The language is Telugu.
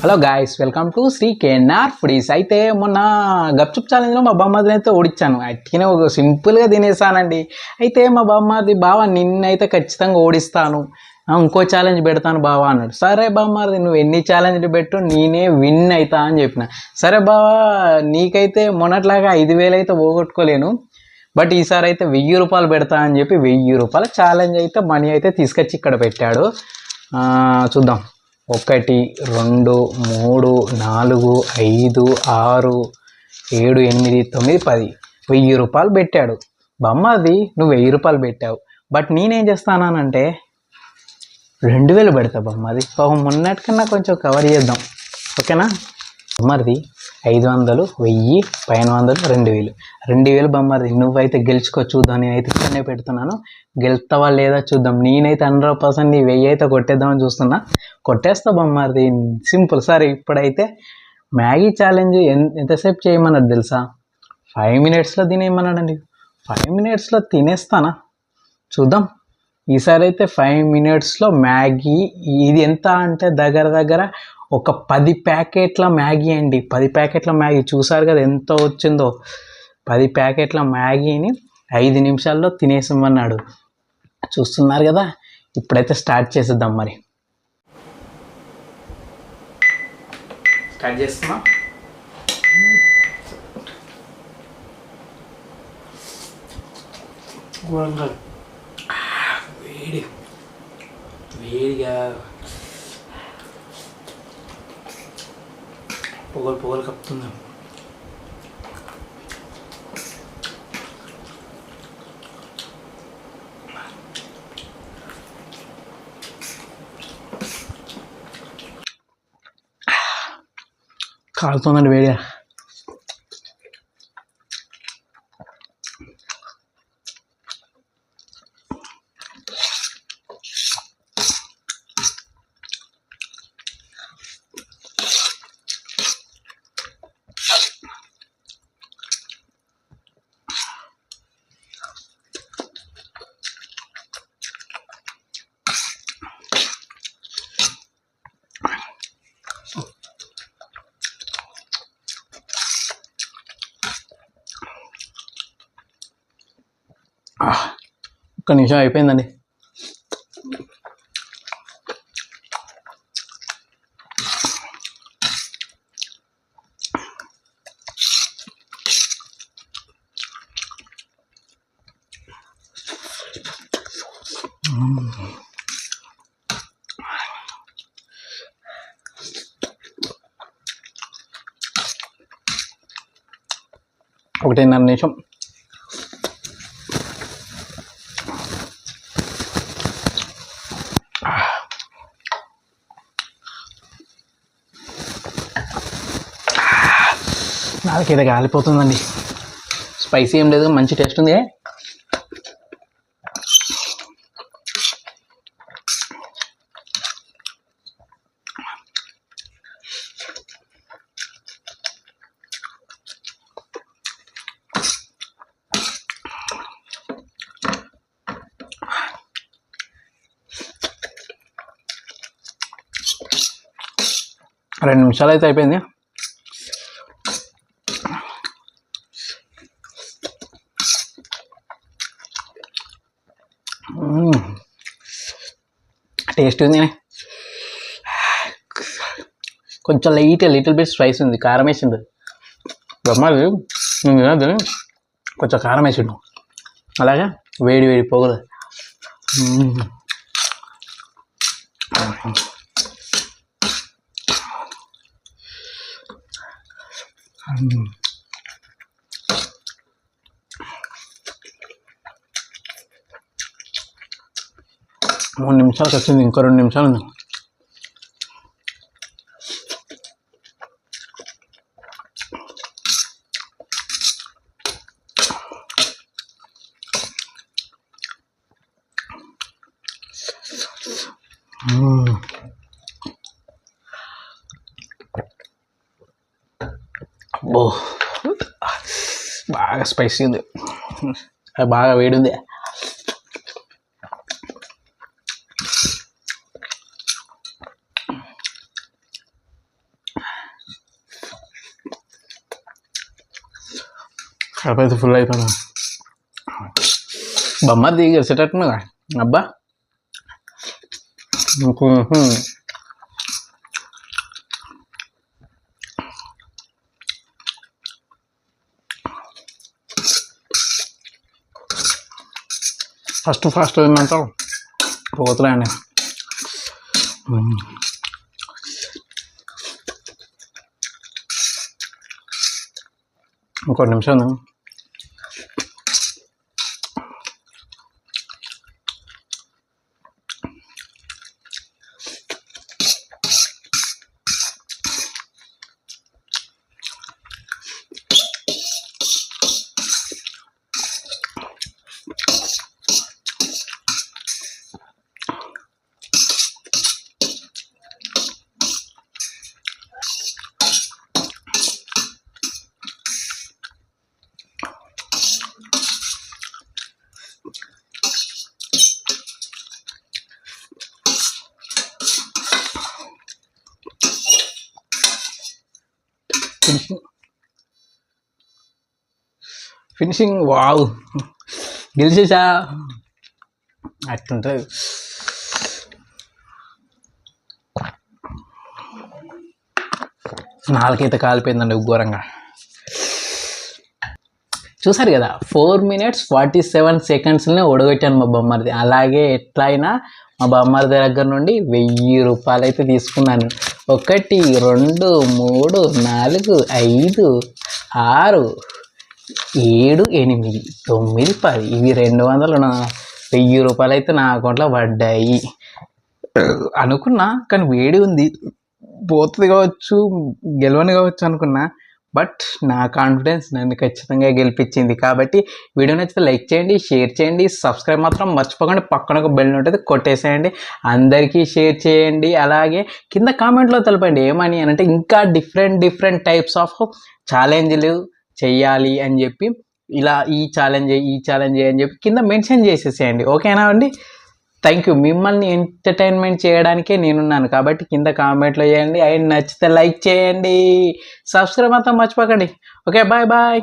Hello guys welcome to Shri KNR foodies అయితే మొన్న గప్చుప్ ఛాలెంజ్లో మా బామ్మదిని అయితే ఓడించాను అట్టినే ఒక సింపుల్గా తినేసానండి. అయితే మా బామ్మది బావ నిన్నైతే ఖచ్చితంగా ఓడిస్తాను. ఇంకో ఛాలెంజ్ పెడతాను బావా అన్నాడు. సరే బామ్మది నువ్వు ఎన్ని ఛాలెంజ్లు పెట్టు నేనే విన్ అవుతా అని చెప్పిన. సరే బావా నీకైతే మొన్నట్లాగా ఐదు వేలు అయితే పోగొట్టుకోలేను. బట్ ఈసారి అయితే వెయ్యి రూపాయలు పెడతా అని చెప్పి వెయ్యి రూపాయల ఛాలెంజ్ అయితే మనీ అయితే తీసుకొచ్చి ఇక్కడ పెట్టాడు. చూద్దాం. ఒకటి రెండు మూడు నాలుగు ఐదు ఆరు ఏడు ఎనిమిది తొమ్మిది పది. వెయ్యి రూపాయలు పెట్టాడు. బొమ్మది నువ్వు వెయ్యి రూపాయలు పెట్టావు. బట్ నేనేం చేస్తానంటే రెండు వేలు పెడతా బొమ్మది. పాపం మొన్నటికన్నా కొంచెం కవర్ చేద్దాం. ఓకేనా? బొమ్మది ఐదు వందలు వెయ్యి పైన వందలు రెండు వేలు. రెండు వేలు బొమ్మది. నువ్వైతే గెలుచుకో చూద్దాం నేనైతే ఇక్కడనే పెడుతున్నాను. గెలుస్తావా లేదా చూద్దాం. నేనైతే హండ్రెడ్ పర్సెంట్ నీ వెయ్యి అయితే కొట్టేద్దామని చూస్తున్నా. కొట్టేస్తా బొమ్మది. సింపుల్. సరే ఇప్పుడైతే మ్యాగీ ఛాలెంజ్ ఎంతసేపు చేయమన్నాడు తెలుసా? ఫైవ్ మినిట్స్లో తినేయమన్నాడండి. ఫైవ్ మినిట్స్లో తినేస్తానా? చూద్దాం. ఈసారి అయితే ఫైవ్ మినిట్స్లో మ్యాగీ ఇది ఎంత అంటే దగ్గర దగ్గర ఒక పది ప్యాకెట్ల మ్యాగీ అండి. పది ప్యాకెట్ల మ్యాగీ. చూసారు కదా ఎంత వచ్చిందో. పది ప్యాకెట్ల మ్యాగీని ఐదు నిమిషాల్లో తినేసామన్నాడు చూస్తున్నారు కదా? ఇప్పుడైతే స్టార్ట్ చేసేద్దాం మరి. స్టార్ట్ చేస్తున్నా. వేడి. వేడిగా పొగలు పొగలు కప్పుతుంది కాలుతుందండి వేడిగా ఒక్క నిమిషం అయిపోయిందండి ఒకటిన్నర నిమిషం నాలుగైతే కాలిపోతుందండి. స్పైసీ ఏం లేదు మంచి టేస్ట్ ఉంది. రెండు నిమిషాలు అయితే అయిపోయింది. టేస్ట్ ఉంది కొంచెం లైట్ లిటిల్ బిట్ స్పైస్ ఉంది కారం వేసిండు. బ్రహ్మాది నేను తినదు కొంచెం కారం వేసిండు. అలాగే? వేడి వేడి పొగలు. మ్మ్. మూడు నిమిషాలు వచ్చింది ఇంకో రెండు నిమిషాలు ఉంది. అబ్బో బాగా స్పైసీ ఉంది. అది బాగా వేడి ఉంది. కడపైతే ఫుల్ అయిపోయినా. బొమ్మ దిగి అబ్బా. ఫస్ట్ ఫాస్ట్ ఏంటంటే పోతున్నాయండి ఇంకో నిమిషం ఫినిషింగ్ ఫినిషింగ్ వావ్ గెలిచేసా? అట్లుంటుంది నాలుగైతే కాలిపోయిందండి ఉఘోరంగా చూసారు కదా ఫోర్ మినిట్స్ ఫార్టీ సెవెన్ సెకండ్స్లోనే ఓడగొట్టాను మా బొమ్మరిది. అలాగే ఎట్లయినా మా బొమ్మరిది దగ్గర నుండి వెయ్యి రూపాయలు అయితే తీసుకున్నాను. ఒకటి రెండు మూడు నాలుగు ఐదు ఆరు ఏడు ఎనిమిది తొమ్మిది పది. ఇవి రెండు వందలు నా వెయ్యి రూపాయలు అయితే నా అకౌంట్లో పడ్డాయి. అనుకున్నా కానీ వేడి ఉంది. పోతుంది కావచ్చు గెలవని కావచ్చు అనుకున్నా బట్ నా కాన్ఫిడెన్స్ నన్ను ఖచ్చితంగా గెలిపించింది. కాబట్టి వీడియో నచ్చితే లైక్ చేయండి షేర్ చేయండి సబ్స్క్రైబ్ మాత్రం మర్చిపోకండి. పక్కన ఒక బెల్ ఉంటుంది కొట్టేసేయండి. అందరికీ షేర్ చేయండి. అలాగే కింద కామెంట్లో తెలపండి ఏమని అని అంటే ఇంకా డిఫరెంట్ డిఫరెంట్ టైప్స్ ఆఫ్ ఛాలెంజ్లు చేయాలి అని చెప్పి ఇలా ఈ ఛాలెంజ్ ఈ ఛాలెంజ్ అని చెప్పి కింద మెన్షన్ చేసేసేయండి. ఓకేనా అండి? థ్యాంక్ యూ మిమ్మల్ని ఎంటర్టైన్మెంట్ చేయడానికే నేనున్నాను. కాబట్టి కింద కామెంట్లో చేయండి. అండ్ నచ్చితే లైక్ చేయండి. సబ్స్క్రైబ్ మాత్రం మర్చిపోకండి. Okay bye bye